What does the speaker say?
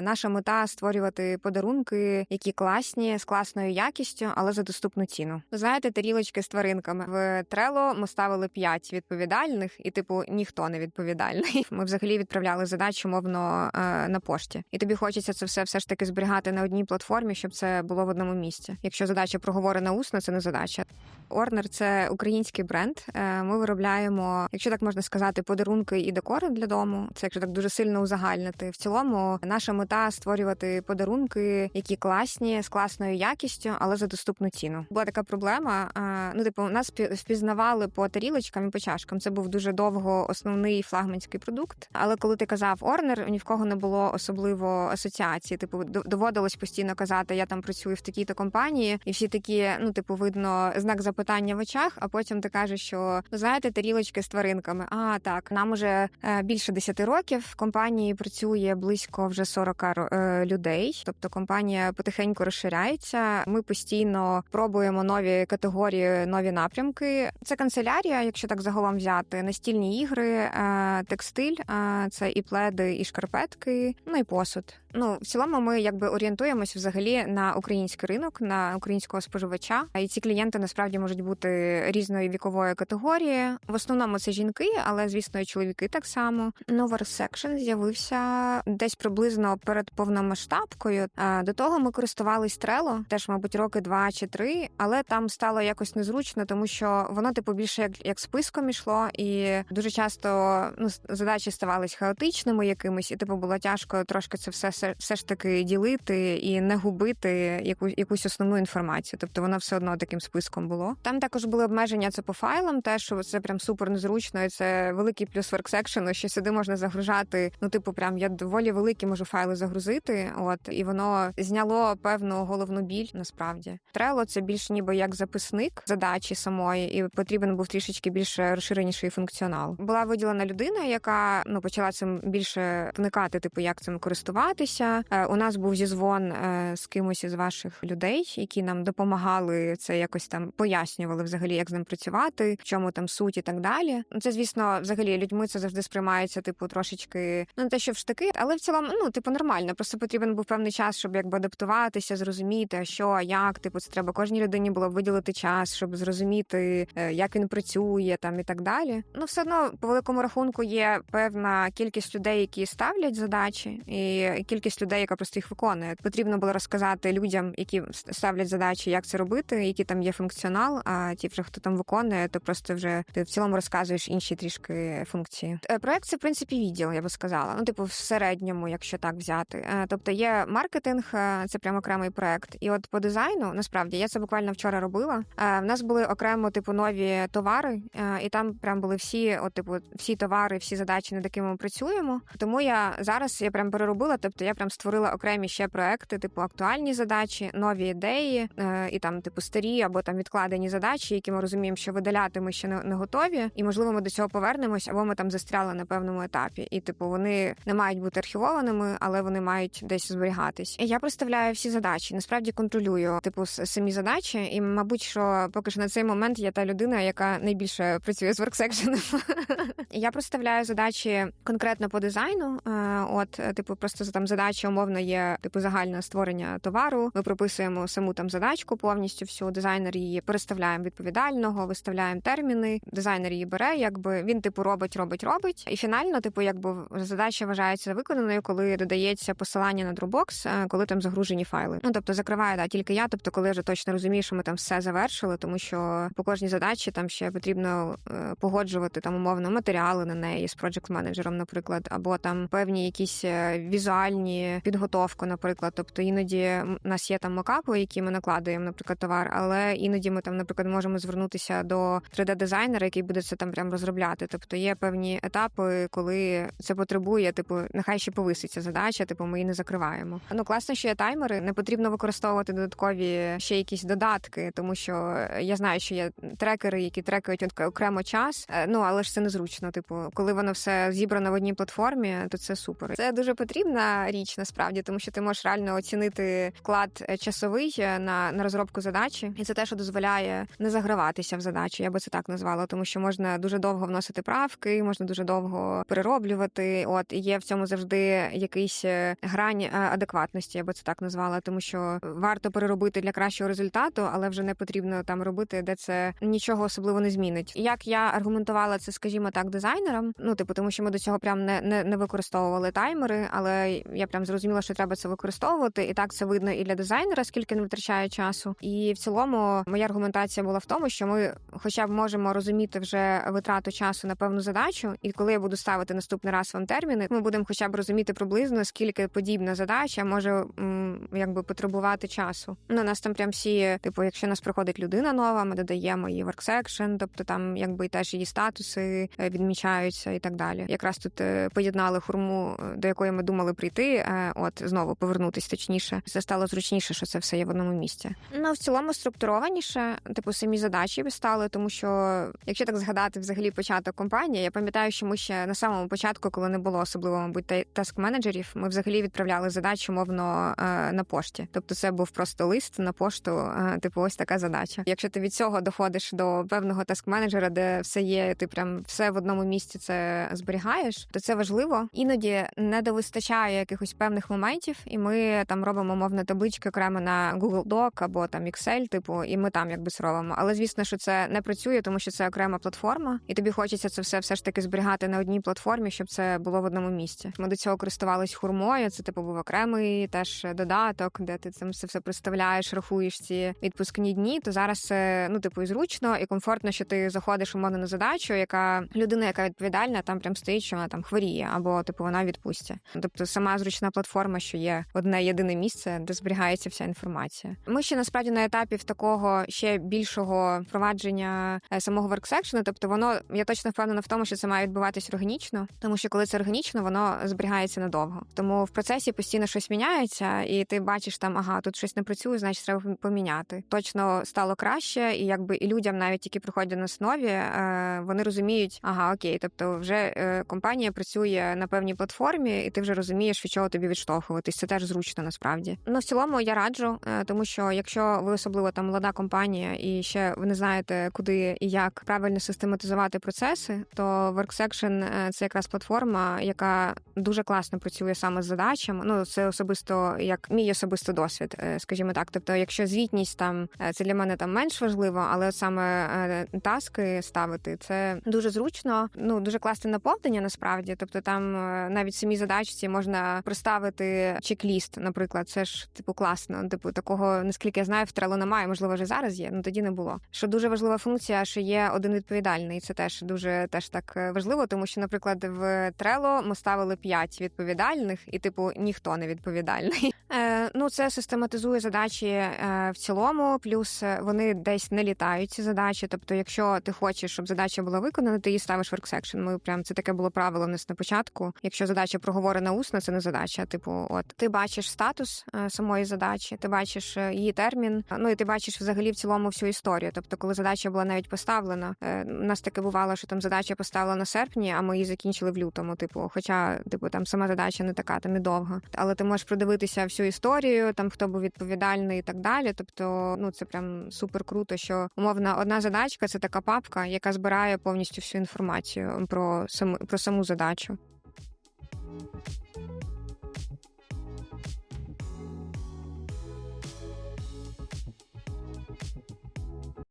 Наша мета створювати подарунки, які класні, з класною якістю, але за доступну ціну. Знаєте, тарілочки з тваринками в Трело ми ставили 5 відповідальних, і типу ніхто не відповідальний. Ми взагалі відправляли задачу мовно е, на пошті, і тобі хочеться це все все ж таки зберігати на одній платформі, щоб це було в одному місці. Якщо задача проговорена усно, це не задача. Орнер це український бренд. Е, Ми виробляємо, якщо так можна сказати, подарунки і декори для дому. Це якщо так дуже сильно узагальнити. В цілому наша мета створювати подарунки, які класні, з класною якістю, але за доступну ціну. Була така проблема. е, Ну, типу, нас впізнавали по тарілочкам і по чашкам. Це був дуже довго основний флагманський продукт. Але коли ти казав Орнер, ні в кого не було особливо асоціації. Типу, доводилось постійно казати, я там працюю в такій-то компанії, і всі такі, ну, типу, видно знак запитання в очах. А потім ти кажеш, що ну знаєте, тарілочки з тваринками. А так, нам уже е, більше 10 років. В компанії працює близько вже 40 е, людей. Тобто компанія потихеньку розширяється. Ми постійно пробуємо нові категорії, нові напрямки. Це канцелярія, якщо так загалом взяти, настільні ігри, е, текстиль, це і пледи, і шкарпетки, ну і посуд. Ну в цілому, ми якби орієнтуємось взагалі на український ринок, на українського споживача. І ці клієнти насправді можуть бути різної вікової категорії. В основному це жінки, але звісно, і чоловіки так само. Novar Section з'явився десь приблизно перед повномасштабкою. До того ми користувались Trello, теж, мабуть, роки два чи три, але там стало якось незручно, тому що воно типу більше як, як списком ішло, і дуже часто ну задачі ставались хаотичними якимись, і типу було тяжко трошки це все все, все ж таки ділити і не губити яку, якусь основну інформацію. Тобто воно все одно таким списком було. Там також були обмеження це по файлам, теж що це прям супер незручно. І це великий плюс worksекшену, що сюди можна загружати. Ну, типу, прям я доволі великі можу файли загрузити. От і воно зняло певну головну біль. Насправді Trello — це більш ніби як записник задачі самої, і потрібен був трішечки більше розширеніший функціонал. Була виділена людина, яка ну почала цим більше вникати, типу, як цим користуватися. Е, У нас був зізвон е, з кимось із ваших людей, які нам допомагали це якось там пояснювали взагалі, як з ним працювати, в чому там суть і так далі. Це, звісно, взагалі людьми це завжди сприймається, типу, трошечки ну не те, що в штики, але в цілому, ну типу, нормально. Просто потрібен був певний час, щоб якби адаптуватися, зрозуміти, що, як. Типу, це треба кожній людині було виділити час, щоб зрозуміти, е, як він працює там і так далі. Ну, все одно, по великому рахунку, є певна кількість людей, які ставлять задачі, і кількість людей, яка просто їх виконує. Потрібно було розказати людям, які ставлять задачі, як це робити, який там є функціонал. А ті, вже хто там виконує, то просто вже ти в цілому розказуєш інші трішки функції. Е, Проект це в принципі відділ, я би сказала. Ну, типу, в середньому, якщо так взяти. Е, Тобто є маркетинг, е, це прям окремий проект. І от по дизайну, насправді, я це буквально вчора робила. В нас були окремо типу нові товари, і там прям були всі, от типу, всі товари, всі задачі, над якими ми працюємо. Тому я зараз я прям переробила. Тобто я прям створила окремі ще проекти, типу актуальні задачі, нові ідеї, е, і там, типу, старі або там відкладені задачі, які ми розуміємо, що видаляти ми ще не, готові, і можливо ми до цього повернемось, або ми там застряли на певному етапі. І типу вони не мають бути архівованими, але вони мають десь зберігатись. Я представляю всі задачі. Насправді контролюю типу самі задачі, і мабуть, що поки що на цей момент я та людина, яка найбільше працює з ворксекшеном. Я представляю задачі конкретно по дизайну. Е, От, типу, просто там задача умовно є типу загальне створення товару. Ми прописуємо саму там задачку повністю всю. Дизайнер її переставляємо відповідального, виставляємо терміни. Дизайнер її бере, якби він типу робить, робить, робить. І фінально, типу, якби задача вважається виконаною, коли додається посилання на Dropbox, е, коли там загружені файли. Ну тобто закриваю да, тільки я, тобто, коли вже точно розумію, що ми там все завершили, тому що по кожній задачі там ще потрібно е, погоджувати там умовно матеріали на неї з проджект менеджером, наприклад, або там певні якісь е, візуальні підготовку, наприклад. Тобто іноді у нас є там мокапи, які ми накладуємо, наприклад, товар, але іноді ми там, наприклад, можемо звернутися до 3D-дизайнера, який буде це там прям розробляти. Тобто є певні етапи, коли це потребує, типу, нехай ще повиситься задача, типу, ми її не закриваємо. Ну класно, що є таймери. Не потрібно використовувати додаткові ще якісь додатки, тому що я знаю, що є трекери, які трекають окремо час. Е, Ну але ж це незручно. Типу, коли воно все зібрано в одній платформі, то це супер. Це дуже потрібна річ насправді, тому що ти можеш реально оцінити вклад е, часовий е, на, на розробку задачі, і це те, що дозволяє не заграватися в задачу. Я би це так назвала, тому що можна дуже довго вносити правки, можна дуже довго перероблювати. От і є в цьому завжди якийсь е, грань адекватності, я би це так назвала, тому що варто переробити для кращого результату, але вже не потрібно там робити, де це нічого особливо не змінить. Як я аргументувала це, скажімо так, дизайнерам, ну типу, тому що ми до цього прям не, не, не використовували таймери, але я прям зрозуміла, що треба це використовувати, і так це видно і для дизайнера, скільки не витрачає часу. І в цілому моя аргументація була в тому, що ми, хоча б можемо розуміти вже витрату часу на певну задачу, і коли я буду ставити наступний раз вам терміни, ми будемо хоча б розуміти приблизно скільки подібна задача може м, якби потребувати часу. Ну, нас там прям всі, типу, якщо нас приходить людина нова, ми додаємо її work section, тобто там якби теж її статуси е, відмічаються і так далі. Якраз тут е, поєднали хурму, е, до якої ми думали прийти. Е, От знову повернутись точніше. Це стало зручніше, що це все є в одному місці. Ну в цілому структурованіше, типу самі задачі стали, тому що якщо так згадати взагалі початок компанії, я пам'ятаю, що ми ще на самому початку, коли не було особливо, мабуть, таск менеджерів, ми взагалі відправляли задачі мовно е, на пошті. Тобто, це був просто лист на пошту, е, типу, ось така задача. Якщо ти від цього доходиш до певного таск менеджера, де все є, ти прям все в одному місці це зберігаєш, то це важливо. Іноді не довистачає якихось певних моментів, і ми там робимо мовно таблички окремо на Google Doc або там Excel, типу, і ми там якби це робимо. Але звісно, що це не працює, тому що це окрема платформа, і тобі хочеться це все все ж таки зберігати на одній платформі, щоб це було в одному місці. Ми до цього користувались хурмою. Це типу був окремий теж додаток, де ти там все все представляєш, рахуєш ці відпускні дні. То зараз це ну типу і зручно і комфортно, що ти заходиш умовно на задачу, яка людина, яка відповідальна, там прям стоїть, що вона там хворіє, або типу вона відпустя. Тобто сама зручна платформа, що є одне єдине місце, де зберігається вся інформація. Ми ще насправді на етапі в такого ще більшого впровадження е, самого ворксекшену, тобто воно я точно впевнена в тому, що це має відбуватись органічно, тому що коли це органічно, воно зберігається надовго. Тому в процесі постійно щось міняється, і ти бачиш там, ага, тут щось не працює, значить треба поміняти. Точно стало краще, і якби і людям, навіть які приходять на основі, е, вони розуміють, ага, окей, тобто вже е, компанія працює на певній платформі, і ти вже розумієш, від чого тобі відштовхуватись. Це теж зручно насправді. Ну в цілому я раджу, е, тому що якщо ви особливо там молода компанія, і ще ви не знаєте, куди і як правильно систематизувати процеси, то WorkSection – це якраз платформа, яка дуже класно працює саме з задачами. Ну це особисто як мій особистий досвід, е, скажімо так. Тобто, якщо звітність там е, це для мене там менш важливо, але саме е, таски ставити це дуже зручно. Ну дуже класне наповнення насправді. Тобто, там навіть самі задачці можна проставити чек-ліст, наприклад, це ж типу класно. Типу, такого наскільки я знаю, в Trello немає, можливо, вже зараз є. Ну тоді не було. Що дуже важлива функція, що є один відповідальний. Це теж дуже теж так важливо, тому що, наприклад, в Trello ми ставили п'ять відповідальних, і типу ніхто не відповідальний. Е, Ну це систематизує задачі е, в цілому, плюс вони десь не літають ці задачі. Тобто, якщо ти хочеш, щоб задача була виконана, ти її ставиш в worksection. Ми прям це таке було правило нас на початку. Якщо задача проговорена усно, це не задача. Типу, от ти бачиш статус е, самої задачі, ти бачиш е, її термін. Ну і ти бачиш взагалі в цілому всю історію. Тобто, коли задача була навіть поставлена, е, у нас таке бувало, що там задача поставлена на серпні, а ми її закінчили в лютому. Типу, хоча, типу, там сама задача не така, там і довга. Але ти можеш продивитися всю історію, там хто був відповідальний і так далі. Тобто, ну це прям супер круто, що умовна одна задачка це така папка, яка збирає повністю всю інформацію про саму про саму задачу.